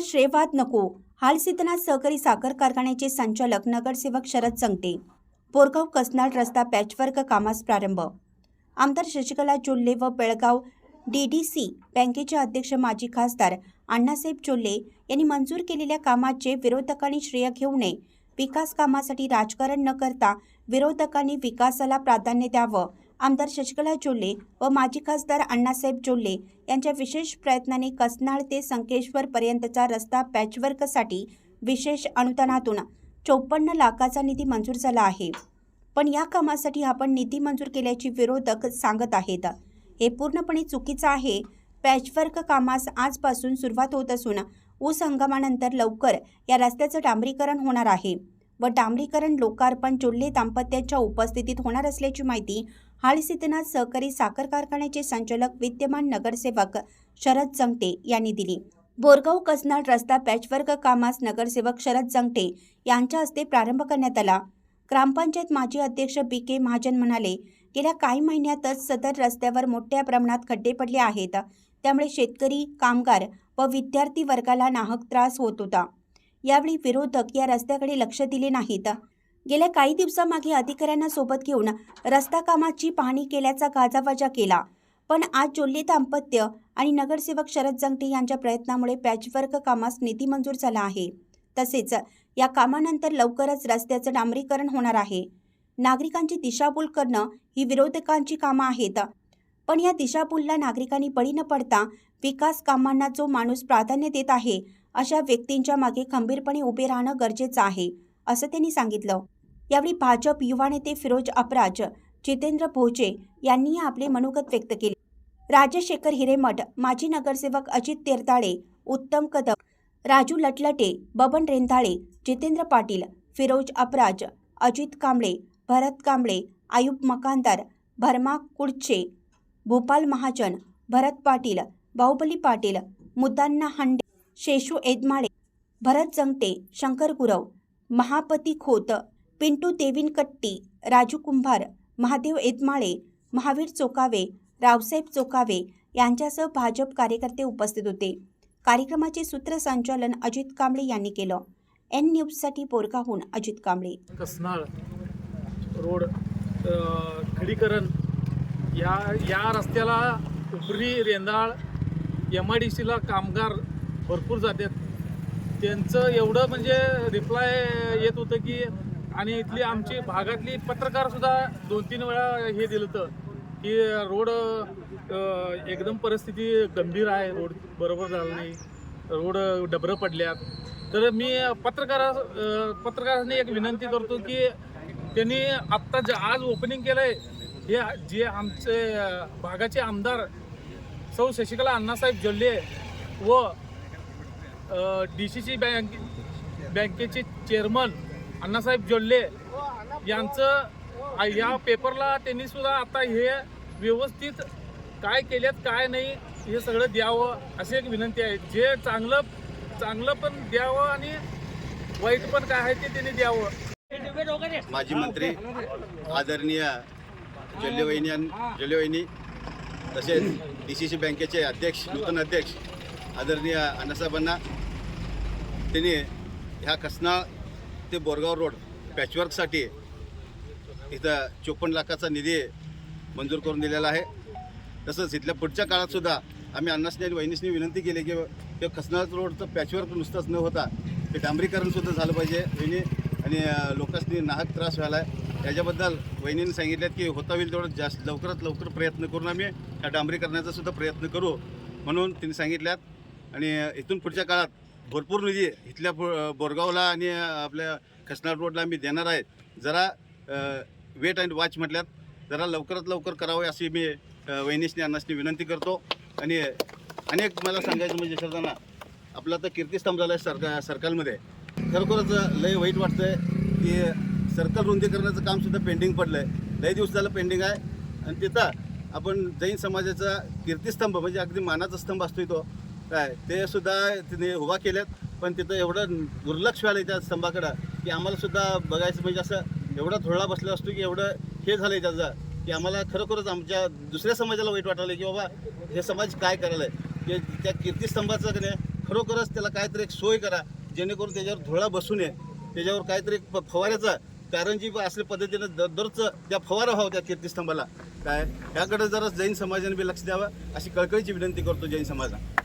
श्रेयवाद नको. हालसिद्धनाथ सहकारी साखर कारखान्याचे संचालक नगरसेवक शरद संगते बोरगाव कसनाळ रस्ता पॅचवर्क कामास प्रारंभ. आमदार शशिकला चोल्ले व बेळगाव डी डी सी बँकेचे अध्यक्ष माजी खासदार अण्णासाहेब चोल्ले यांनी मंजूर केलेल्या कामाचे विरोधकांनी श्रेय घेऊ नये. विकास कामासाठी राजकारण न करता विरोधकांनी विकासाला प्राधान्य द्यावं. आमदार शशिकला चोल्ले व माजी खासदार अण्णासाहेब चोल्ले यांच्या विशेष प्रयत्नाने कसनाळ ते संकेश्वर पर्यंतचा रस्ता पॅचवर्कसाठी विशेष अनुदानातून चोपन्न लाखाचा निधी मंजूर झाला आहे. पण या कामासाठी आपण निधी मंजूर केल्याची विरोधक सांगत आहेत. हे पूर्णपणे चुकीचं आहे. पॅचवर्क कामास आजपासून सुरुवात होत असून ऊस हंगामानंतर लवकर या रस्त्याचं डांबरीकरण होणार आहे. व डांबरीकरण लोकार्पण चुल्ले दाम्पत्याच्या उपस्थितीत होणार असल्याची माहिती हाळसिद्धनाथ सहकारी साखर कारखान्याचे संचालक विद्यमान नगरसेवक शरद जंगटे यांनी दिली. बोरगाव कसनाड रस्ता पॅचवर्क कामास नगरसेवक शरद जंगटे यांच्या हस्ते प्रारंभ करण्यात आला. ग्रामपंचायत माजी अध्यक्ष बी के महाजन म्हणाले गेल्या काही महिन्यातच सदर रस्त्यावर मोठ्या प्रमाणात खड्डे पडले आहेत. त्यामुळे शेतकरी कामगार व विद्यार्थी वर्गाला नाहक त्रास होत होता. यावेळी विरोधक या रस्त्याकडे लक्ष दिले नाहीत. गेल्या काही दिवसामागे अधिकाऱ्यांना सोबत घेऊन रस्ता कामाची पाहणी केल्याचा गाजावाजा केला. पण आज जोल्ले दाम्पत्य आणि नगरसेवक शरद जंगटे यांच्या प्रयत्नामुळे पॅचवर्क कामास निधी मंजूर झाला आहे. तसेच या कामानंतर लवकरच रस्त्याचं डांबरीकरण होणार आहे. नागरिकांची दिशाभूल करणं ही विरोधकांची कामं आहेत. पण या दिशाभूलला नागरिकांनी बळी न पडता विकास कामांना जो माणूस प्राधान्य देत आहे अशा व्यक्तींच्या मागे खंबीरपणे उभे राहणं गरजेचं आहे असं त्यांनी सांगितलं. यावेळी भाजप युवा नेते फिरोज अपराज जितेंद्र भोजे यांनी आपले मनोगत व्यक्त केले. राजशेखर हिरेमठ माजी नगरसेवक अजित तेरताळे उत्तम कदम राजू लटलटे बबन रेंधाळे जितेंद्र पाटील फिरोज अपराज अजित कांबळे भरत कांबळे आयुब मकानदार भरमा कुडचे भोपाल महाजन भरत पाटील बाहुबली पाटील मुद्दांना हंडे शेषू एदमाळे भरत जंगटे शंकर गुरव महापती खोत पिंटू देविनकट्टी राजू कुंभार महादेव एदमाळे महावीर चोकावे रावसाहेब चोकावे यांच्यासह भाजप कार्यकर्ते उपस्थित होते. कार्यक्रमाचे सूत्रसंचालन अजित कांबळे यांनी केलं. एन न्यूजसाठी बोरगाहून अजित कांबळे. कसनाळ रोड खडीकरण. या या रस्त्याला उपरी रेंदाळ एम आय डी सीला कामगार भरपूर जातात त्यांचं एवढं म्हणजे रिप्लाय येत होतं की आणि इथली आमची भागातली पत्रकारसुद्धा दोन तीन वेळा हे दिलं होतं की रोड एकदम परिस्थिती गंभीर आहे रोड बरोबर झालं नाही रोड डबरं पडल्यात. तर मी पत्रकारा पत्रकारांनी एक विनंती करतो की त्यांनी आत्ता जे आज ओपनिंग केलं आहे हे जे आमचे भागाचे आमदार सौ शशिकला अण्णासाहेब जोल्ले व डी सी सी बँक बँकेचे चेअरमन अण्णासाहेब जोल्ले यांचं या पेपरला त्यांनी सुद्धा आता हे व्यवस्थित काय केल्यात काय नाही हे सगळं द्यावं अशी एक विनंती आहे. जे चांगलं चांगलं पण द्यावं आणि वाईट पण काय आहे ते त्यांनी द्यावं. माजी मंत्री आदरणीय जल्लेवहिनी जल्लेवहिनी तसेच डी सी सी बँकेचे अध्यक्ष नूतन अध्यक्ष आदरणीय अण्णासाहेबांना त्यांनी ह्या कसना ते बोरगाव रोड पॅचवर्कसाठी इथं चोपन्न लाखाचा निधी मंजूर करून दिलेला आहे. तसंच इथल्या पुढच्या काळातसुद्धा आम्ही अण्णासनी आणि वहिनीसनी विनंती केली की ते खसनाळ रोडचं पॅचवर्क नुसतंच न होता ते डांबरीकरणसुद्धा झालं पाहिजे. वहिनी आणि लोकांसनी लोकांनी नाहक त्रास व्हायला आहे याच्याबद्दल वहिनीने सांगितल्यात की होता होईल तेवढं जास्त लवकरात लवकर प्रयत्न करून आम्ही त्या डांबरीकरणाचा सुद्धा प्रयत्न करू. म्हणून त्यांनी सांगितल्यात आणि इथून पुढच्या काळात भरपूर निधी इथल्या बोरगावला आणि आपल्या खसनाळ रोडला आम्ही देणार आहेत जरा वेट अँड वॉच म्हटल्यात. जरा लवकरात लवकर करावे अशी मी अ, अन्नासनी विनंती करतो. आणि अनेक मला सांगायचं म्हणजे सरदाना आपला तर कीर्तिस्तंभ झाला आहे सरकार सर्कलमध्ये. खरोखरच लय वाईट वाटतंय की सर्कल रुंदीकरणाचं कामसुद्धा पेंडिंग पडलं आहे लय दिवस झालं पेंडिंग आहे. आणि तिथं आपण जैन समाजाचा कीर्तिस्तंभ म्हणजे अगदी मानाचा स्तंभ असतो तो. काय ते सुद्धा तिने उभा केल्यात पण तिथं एवढं दुर्लक्ष व्हायला त्या स्तंभाकडं की आम्हाला सुद्धा बघायचं म्हणजे असं एवढा धुळा बसला असतो की एवढं हे झालं आहे त्याचं की आम्हाला खरोखरच आमच्या दुसऱ्या समाजाला वाईट वाटायला की बाबा हे समाज काय करायला आहे की त्या कीर्तिस्तंभाचं की नाही खरोखरच त्याला काहीतरी एक सोय करा जेणेकरून त्याच्यावर धुळा बसू नये त्याच्यावर काहीतरी एक प- फवाऱ्याचा कारंजी असल्या पद्धतीनं दर दरच त्या फवारा व्हावं त्या कीर्तिस्तंभाला काय ह्याकडे जरा जैन समाजाने बी लक्ष द्यावं अशी कळकळीची विनंती करतो जैन समाजाला.